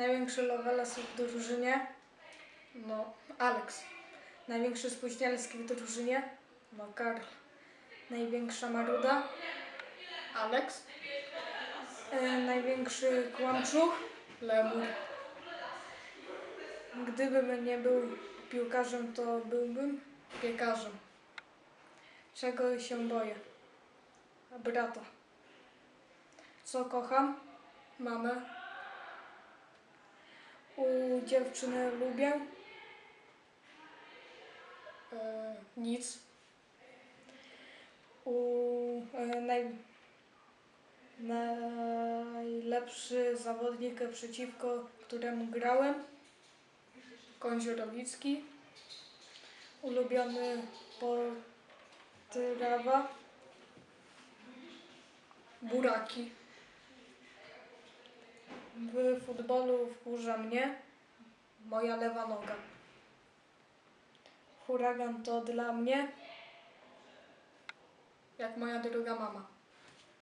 Największy lovelas w drużynie? No, Alex. Największy spóźnialski w drużynie? No, Karl. Największa maruda? Alex. E, największy kłamczuch? Lemur. Gdybym nie był piłkarzem, to byłbym piekarzem. Czego się boję? Brata. Co kocham? Mamę. U dziewczyny lubię? E, nic. U e, naj, najlepszy zawodnik przeciwko któremu grałem? Kąziorowicki. Ulubiony potrawa? Buraki. W futbolu wkurza mnie moja lewa noga. Huragan to dla mnie jak moja druga mama.